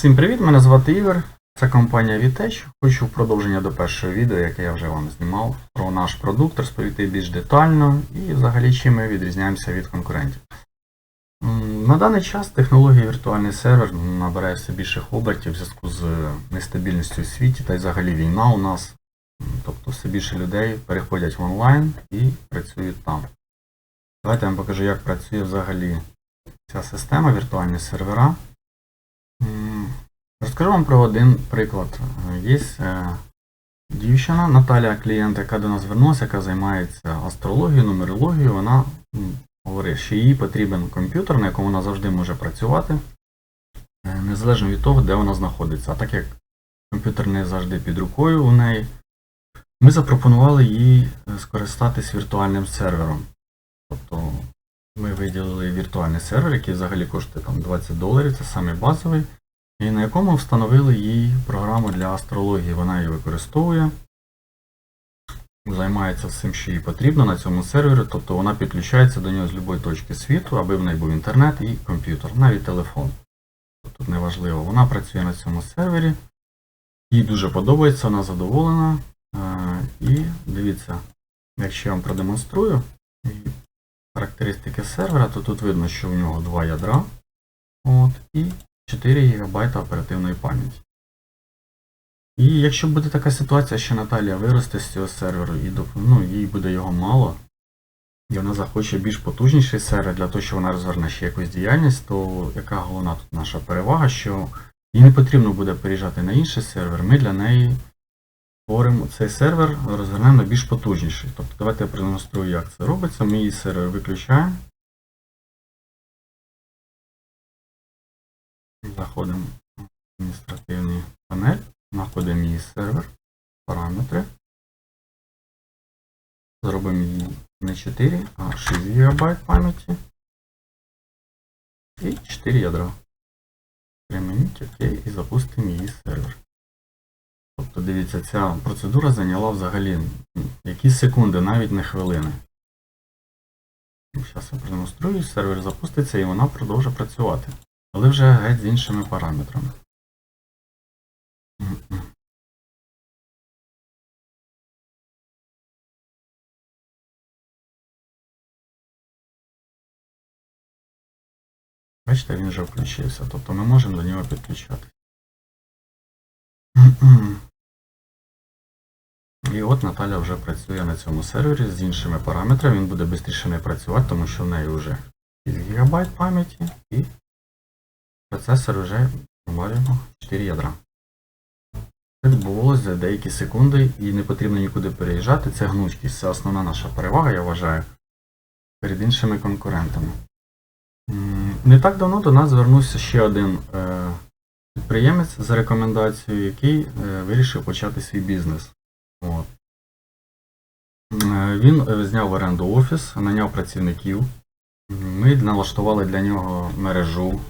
Всім привіт, мене звати Ігор. Це компанія Vitech. Хочу в продовження до першого відео, яке я вже вам знімав, про наш продукт розповісти більш детально і взагалі чим ми відрізняємося від конкурентів. На даний час технологія віртуальний сервер набирає все більших обертів в зв'язку з нестабільністю у світі та й взагалі війна у нас. Тобто все більше людей переходять в онлайн і працюють там. Давайте я вам покажу, як працює взагалі ця система, віртуальні сервера. Розкажу вам про один приклад. Є е, дівчина Наталя, клієнт, яка до нас звернулася, яка займається астрологією, нумерологією. Вона говорить, що їй потрібен комп'ютер, на якому вона завжди може працювати, е, незалежно від того, де вона знаходиться. А так як комп'ютер не завжди під рукою у неї, ми запропонували їй е, скористатись віртуальним сервером. Тобто ми виділили віртуальний сервер, який взагалі коштує там 20 доларів, це саме базовий, і на якому встановили їй програму для астрології. Вона її використовує, займається всім, що їй потрібно на цьому сервері, тобто вона підключається до нього з будь-якої точки світу, аби в неї був інтернет і комп'ютер, навіть телефон. Тут неважливо. Вона працює на цьому сервері, їй дуже подобається, вона задоволена. Е, І дивіться, якщо я вам продемонструю характеристики сервера, то тут видно, що в нього два ядра от, і 4 ГБ оперативної пам'яті. І якщо буде така ситуація, що Наталія виросте з цього серверу і ну, їй буде його мало, і вона захоче більш потужніший сервер для того, щоб вона розверне ще якусь діяльність, то яка головна тут наша перевага, що їй не потрібно буде переїжджати на інший сервер, ми для неї створимо цей сервер, розвернемо на більш потужніший. Тобто давайте я продемонструю, як це робиться. Ми її сервер виключаємо. Заходимо в адміністративний панель, знаходимо її сервер, параметри. Зробимо її не 4, а 6 ГБ пам'яті. І 4 ядра. Примініть ОК і запустимо її сервер. Тобто, дивіться, ця процедура зайняла взагалі якісь секунди, навіть не хвилини. Зараз я продемонструю, сервер запуститься і вона продовжить працювати. Але вже геть з іншими параметрами. Бачите, він вже включився, тобто ми можемо до нього підключати. І от Наталя вже працює на цьому сервері з іншими параметрами. Він буде швидше не працювати, тому що в неї вже 6 ГБ пам'яті і процесор вже маємо 4 ядра. Це відбувалося за деякі секунди і не потрібно нікуди переїжджати. Це гнучкість. Це основна наша перевага, я вважаю, перед іншими конкурентами. Не так давно до нас звернувся ще один е, підприємець за рекомендацією, який е, вирішив почати свій бізнес. От. Е, Він зняв в оренду офіс, наняв працівників. Ми налаштували для нього мережу,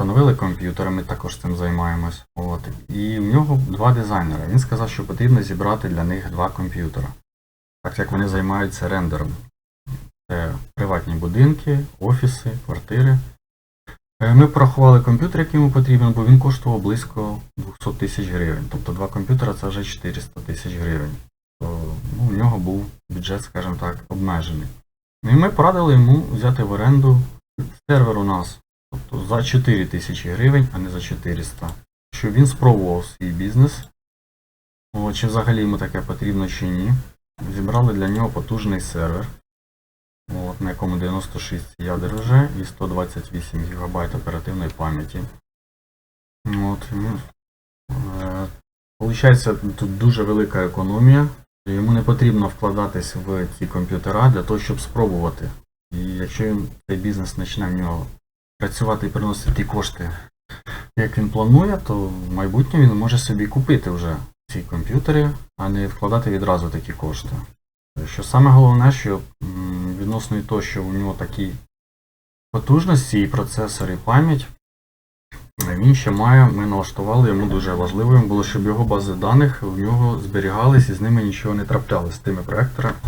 встановили комп'ютери, ми також цим займаємось. От. І в нього два дизайнери. Він сказав, що потрібно зібрати для них два комп'ютера, так як вони займаються рендером. Це приватні будинки, офіси, квартири. Е, Ми порахували комп'ютер, який йому потрібен, бо він коштував близько 200 тисяч гривень. Тобто два комп'ютера це вже 400 тисяч гривень. То, ну, у нього був бюджет, скажімо так, обмежений. Ну, І ми порадили йому взяти в оренду сервер у нас, тобто за 4 тисячі гривень, а не за 400. Щоб він спробував свій бізнес. О, чи взагалі йому таке потрібно чи ні. Зібрали для нього потужний сервер, от, на якому 96 ядер вже і 128 ГБ оперативної пам'яті. От, ну, е, Получається, тут дуже велика економія. Йому не потрібно вкладатись в ці комп'ютера для того, щоб спробувати. І якщо він цей бізнес почне в нього працювати і приносити ті кошти, як він планує, то в майбутньому він може собі купити вже ці комп'ютери, а не вкладати відразу такі кошти. Що саме головне, що відносно і того, що у нього такі потужності і процесор, і пам'ять, він ще має, ми налаштували йому дуже важливим було, щоб його бази даних в нього зберігались і з ними нічого не траплялось з тими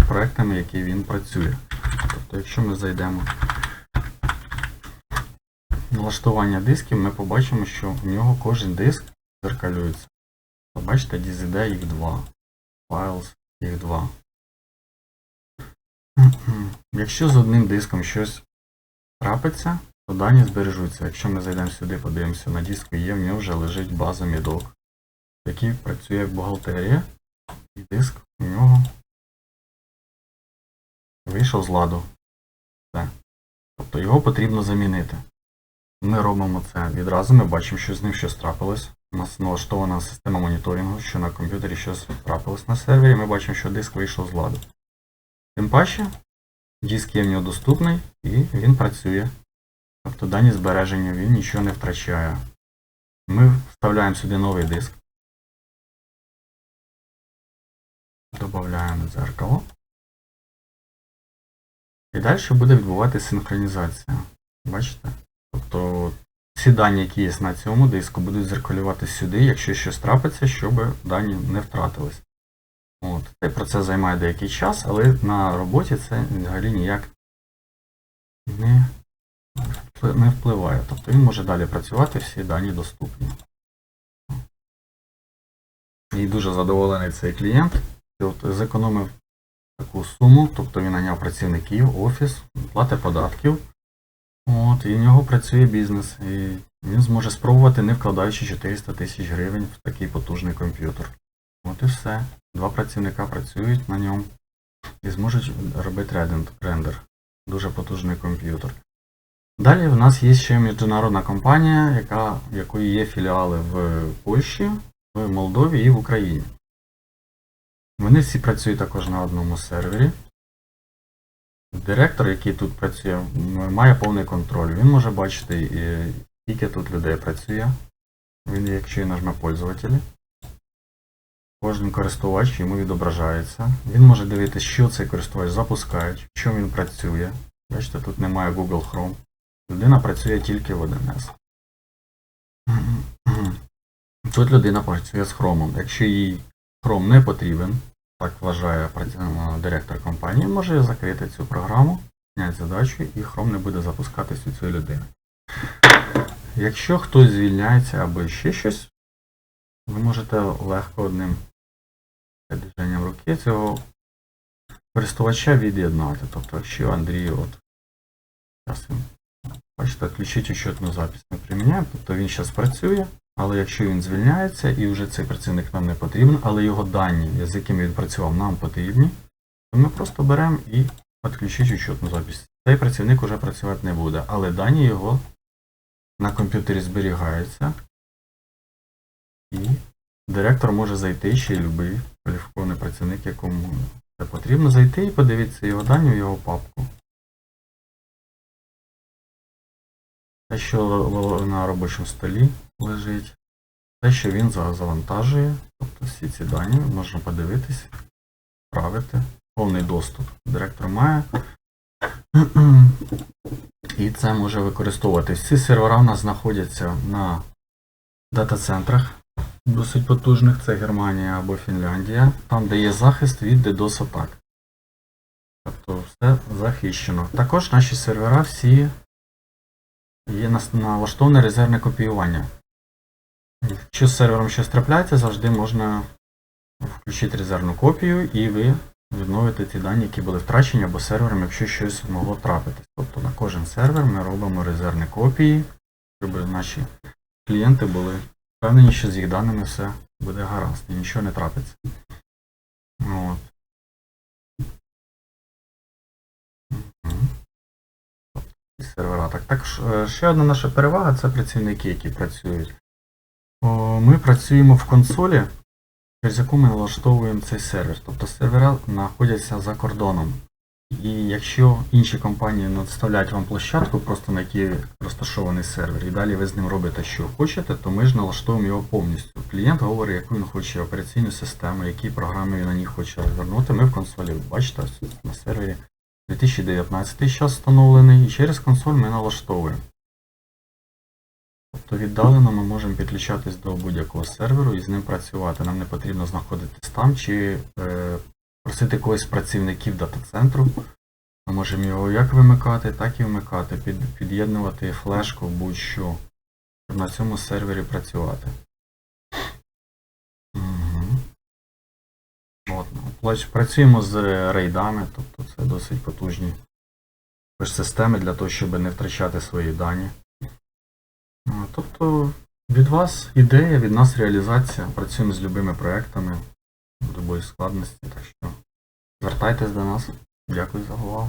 проектами, які він працює. Тобто, якщо ми зайдемо в дисків ми побачимо, що в нього кожен диск зеркалюється. Бачите, DZD їх два. Files їх два. Якщо з одним диском щось трапиться, то дані збережуться. Якщо ми зайдемо сюди, подивимося на диску, є, в нього вже лежить база мідок, який працює як бухгалтерія, і диск у нього вийшов з ладу. Все. Тобто його потрібно замінити. Ми робимо це відразу, ми бачимо, що з ним щось трапилось. У нас налаштована система моніторингу, що на комп'ютері щось трапилось на сервері, ми бачимо, що диск вийшов з ладу. Тим паче, диск є в нього доступний і він працює. Тобто дані збереження він нічого не втрачає. Ми вставляємо сюди новий диск. Додаємо дзеркало. І далі буде відбуватися синхронізація. Бачите? Тобто ці дані, які є на цьому диску, будуть зеркалювати сюди, якщо щось трапиться, щоб дані не втратились. От. Цей процес займає деякий час, але на роботі це взагалі ніяк не, не впливає. Тобто він може далі працювати, всі дані доступні. І дуже задоволений цей клієнт. От зекономив таку суму, тобто він наняв працівників, офіс, плати податків. От, і в нього працює бізнес. І він зможе спробувати, не вкладаючи 400 тисяч гривень в такий потужний комп'ютер. От і все. Два працівника працюють на ньому і зможуть робити рендер. Дуже потужний комп'ютер. Далі в нас є ще міжнародна компанія, яка, в якої є філіали в Польщі, в Молдові і в Україні. Вони всі працюють також на одному сервері. Директор, який тут працює, має повний контроль. Він може бачити, скільки тут людей працює. Він, якщо і нажме пользователі. Кожен користувач йому відображається. Він може дивитися, що цей користувач запускає, в чому він працює. Бачите, тут немає Google Chrome. Людина працює тільки в 1С. Тут людина працює з Chrome. Якщо їй Chrome не потрібен, так вважає директор компанії, може закрити цю програму, зняти задачу і Chrome не буде запускатись у цієї людини. Якщо хтось звільняється або ще щось, ви можете легко одним движенням руки цього користувача від'єднати. Тобто, якщо Андрій от зараз він бачите, включить учетну запись не приміняємо, тобто він зараз працює, але якщо він звільняється і вже цей працівник нам не потрібен, але його дані, з якими він працював, нам потрібні, то ми просто беремо і відключить учетну запись. Цей працівник вже працювати не буде, але дані його на комп'ютері зберігаються. І директор може зайти, чи будь-який кваліфікований працівник, якому це потрібно, зайти і подивитися його дані в його папку. Те, що на робочому столі лежить, те, що він завантажує, тобто всі ці дані можна подивитись, вправити, повний доступ директор має. І це може використовуватись. Ці сервера в нас знаходяться на дата-центрах досить потужних, це Германія або Фінляндія, там, де є захист від DDoS атак. Тобто все захищено. Також наші сервера всі є налаштоване резервне копіювання. Якщо з сервером щось трапляється, завжди можна включити резервну копію і ви відновите ті дані, які були втрачені або сервером, якщо щось могло трапитись. Тобто на кожен сервер ми робимо резервні копії, щоб наші клієнти були впевнені, що з їх даними все буде гаразд і нічого не трапиться. От. Сервера. Так, також е, ще одна наша перевага це працівники, які працюють. Ми працюємо в консолі, через яку ми налаштовуємо цей сервер. Тобто сервера знаходяться за кордоном. І якщо інші компанії надставляють вам площадку, просто на якій розташований сервер, і далі ви з ним робите, що хочете, то ми ж налаштовуємо його повністю. Клієнт говорить, яку він хоче операційну систему, які програми він на ній хоче розвернути. Ми в консолі, бачите, на сервері 2019 час встановлений, і через консоль ми налаштовуємо. Тобто віддалено ми можемо підключатись до будь-якого серверу і з ним працювати. Нам не потрібно знаходитись там чи е, просити когось з працівників дата-центру, Ми можемо його як вимикати, так і вмикати, під, під'єднувати флешку будь-що, щоб на цьому сервері працювати. Ну, працюємо з рейдами, тобто це досить потужні системи для того, щоб не втрачати свої дані. А, Тобто від вас ідея, від нас реалізація. Працюємо з любими проектами будь-якої складності, так що звертайтесь до нас. Дякую за увагу.